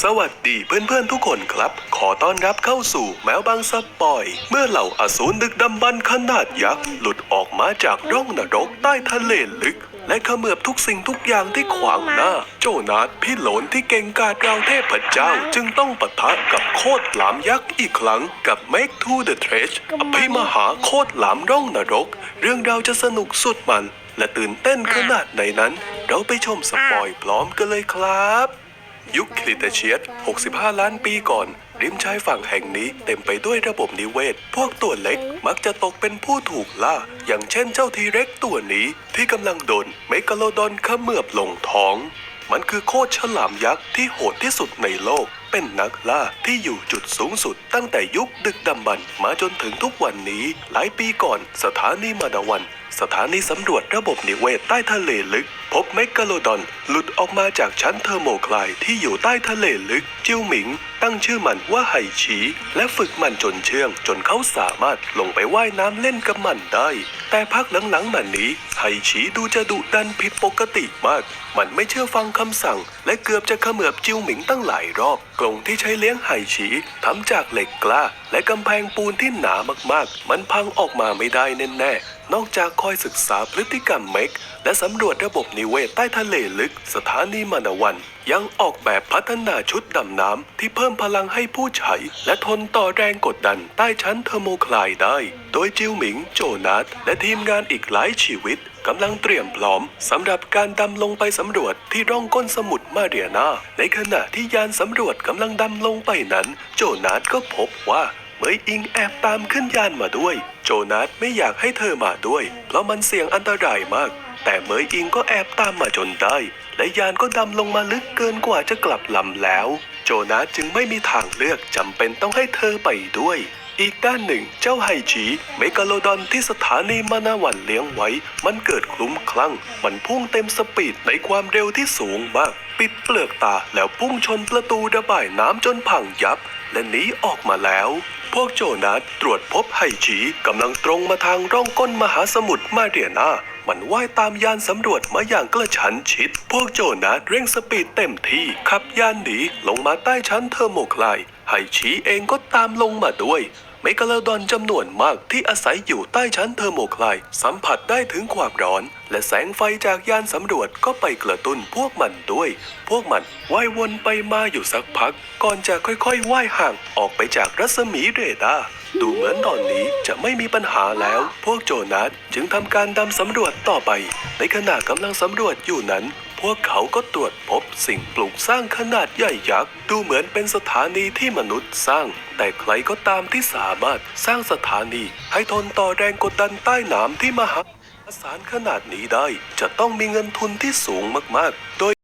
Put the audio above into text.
สวัสดีเพื่อนๆทุกคนครับ ขอต้อนรับเข้าสู่แมวบางสปอย เมื่อเหล่าอสูรดึกดำบรรพ์ขนาดยักษ์หลุดออกมาจากร่องนรกใต้ทะเลลึก และเขมือบทุกสิ่งทุกอย่างที่ขวางหน้า โจนาธพี่หลนที่เก่งกาจราวเทพเจ้า จึงต้องปะทะกับโคตรหลามยักษ์อีกครั้งกับ Make to the Trash อภิมหาโคตรหลามร่องนรก เรื่องราวจะสนุกสุดมัน และตื่นเต้นขนาดไหนนั้น เราไปชมสปอยพร้อมกันเลยครับ ยุคคริเตเชียส65 ล้านปีก่อน ริมชายฝั่งแห่งนี้เต็มไปด้วยระบบนิเวศ พวกตัวเล็กมักจะตกเป็นผู้ถูกล่า อย่างเช่นเจ้าทีเร็กตัวนี้ที่กำลังโดนเมกาโลดอนเขมือบลงท้อง มันคือโคตรฉลามยักษ์ที่โหดที่สุดในโลก เป็นนักล่าที่อยู่จุดสูงสุดตั้งแต่ยุคดึกดำบรรพ์มาจนถึงทุกวันนี้ หลายปีก่อนสถานีมาดาวัน สถานีสำรวจระบบนิเวศใต้ทะเลลึก พบเมกาโลดอน หลุดออกมาจากชั้นเทอร์โมคลด์ที่อยู่ใต้ทะเลลึก จิ้วหมิง ตั้งชื่อมันว่าไห่ฉี และฝึกมันจนเชื่อง จนเขาสามารถลงไปว่ายน้ำเล่นกับมันได้ แต่พักหลังๆมันนี้ไห่ฉีดูจะดุดันผิดปกติมาก มันไม่เชื่อฟังคำสั่ง และเกือบจะเขมือบจิ้วหมิงตั้งหลายรอบกรงที่ใช้เลี้ยงไห่ฉีทำจากเหล็กกล้า และกำแพงปูนที่หนามากๆ มันพังออกมาไม่ได้แน่ๆนอกจากคอยศึกษาพฤติกรรมเมกและสำรวจระบบนิเวศใต้ทะเลลึก สถานีมานาวัน ยังออกแบบพัฒนาชุดดำน้ำที่เพิ่มพลังให้ผู้ใช้ และทนต่อแรงกดดันใต้ชั้นเทอร์โมคลด์ได้ โดยจิวหมิง โจนาธและทีมงานอีกหลายชีวิตกำลังเตรียมพร้อมสำหรับการดำลงไปสำรวจที่ร่องก้นสมุทรมาเรียนา ในขณะที่ยานสำรวจกำลังดำลงไปนั้น โจนาธก็พบว่า มยอิงแอบตามขึ้นยานมาด้วย โจนาธไม่อยากให้เธอมาด้วย เพราะมันเสี่ยงอันตรายมาก แต่เหมยอิงก็แอบตามมาจนได้ และยานก็ดำลงมาลึกเกินกว่าจะกลับลำแล้ว โจนาธจึงไม่มีทางเลือกจำเป็นต้องให้เธอไปด้วยอีกด้านหนึ่งเจ้าไฮจีเมกาโลดอนที่สถานีมานาวันเลี้ยงไว้ มันเกิดคลุ้มคลั่ง มันพุ่งเต็มสปีดในความเร็วที่สูงมาก ปิดเปลือกตาแล้วพุ่งชนประตูระบายน้ำจนพังยับ และหนีออกมาแล้ว พวกโจนาสตรวจพบไฮจีกำลังตรงมาทางร่องก้นมหาสมุทรมาเรียนา มันว่ายตามยานสำรวจมาอย่างกระชั้นชิด พวกโจนาสเร่งสปีดเต็มที่ ขับยานหนีลงมาใต้ชั้นเทอร์โมไคลายไฮชีเองก็ตามลงมาด้วย เมกาโลดอนจำนวนมากที่อาศัยอยู่ใต้ชั้นเทอร์โมไคลด์สัมผัสได้ถึงความร้อน และแสงไฟจากยานสำรวจก็ไปกระตุ้นพวกมันด้วย พวกมันว่ายวนไปมาอยู่สักพัก ก่อนจะค่อยๆว่ายห่างออกไปจากรัศมีเรดาร์ดูเหมือนตอนนี้จะไม่มีปัญหาแล้ว พวกโจนาธจึงทำการดำสำรวจต่อไป ในขณะกำลังสำรวจอยู่นั้น พวกเขาก็ตรวจพบสิ่งปลูกสร้างขนาดใหญ่ยักษ์ ดูเหมือนเป็นสถานีที่มนุษย์สร้าง แต่ใครก็ตามที่สามารถสร้างสถานี ให้ทนต่อแรงกดดันใต้น้ำที่มหาศาลขนาดนี้ได้ จะต้องมีเงินทุนที่สูงมากๆ โดย